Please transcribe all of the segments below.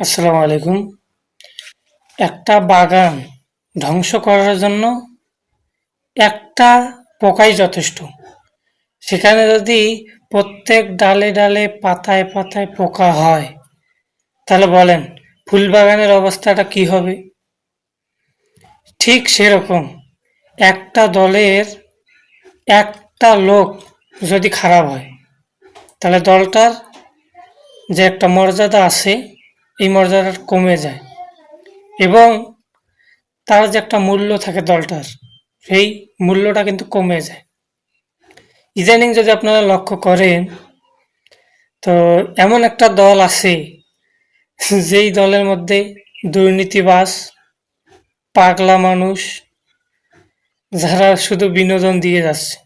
আসসালামু আলাইকুম। একটা বাগান ধ্বংস করার জন্য একটা পোকাই যথেষ্ট। সেখানে যদি প্রত্যেক ডালে ডালে পাতায় পাতায় পোকা হয়, তাহলে বলেন ফুল বাগানের অবস্থাটা কি হবে? ঠিক সেরকম একটা দলের একটা লোক যদি খারাপ হয়, তাহলে দলটার যে একটা মর্যাদা আছে এই মর্যাদাটা কমে যায়। এবং তার যে একটা মূল্য থাকে দলটার, সেই মূল্যটা কিন্তু কমে যায়। ইদানিং যদি আপনারা লক্ষ্য করেন, তো এমন একটা দল আছে, যেই দলের মধ্যে দুর্নীতিবাস পাগলা মানুষ, যারা শুধু বিনোদন দিয়ে যাচ্ছে।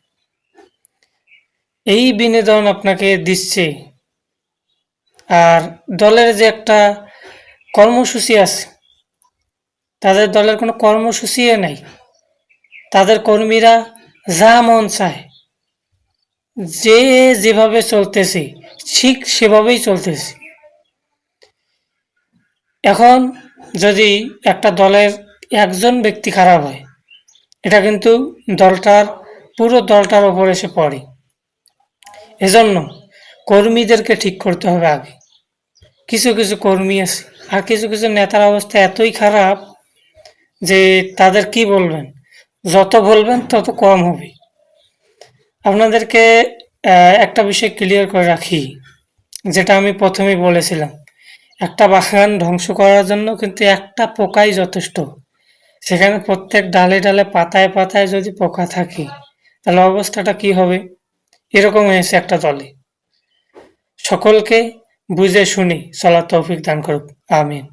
এই বিনোদন আপনাকে দিচ্ছে আর দলের যে একটা কর্মসূচি আছে, তাদের দলের কোনো কর্মসূচিও নাই। তাদের কর্মীরা যা মন চায়, যে যেভাবে চলতেছে, ঠিক সেভাবেই চলতেছে। এখন যদি একটা দলের একজন ব্যক্তি খারাপ হয়, এটা কিন্তু দলটার, পুরো দলটার ওপর এসে পড়ে। এজন্য কর্মীদেরকে ঠিক করতে হবে আগে। কিছু কিছু কর্মী আছে আর কিছু কিছু নেতার অবস্থা এতই খারাপ যে তাদের কি বলবেন? যত বলবেন তত কম হবে। আপনাদেরকে একটা বিষয় ক্লিয়ার করে রাখি, যেটা আমি প্রথমেই বলেছিলাম। একটা বাগান ধ্বংস করার জন্য কিন্তু একটা পোকাই যথেষ্ট। সেখানে প্রত্যেক ডালে ডালে পাতায় পাতায় যদি পোকা থাকে, তাহলে অবস্থাটা কি হবে? এরকম হয়েছে একটা দলে। সকলকে বুঝে শুনি চলার তৌফিক দান করুক আমিন।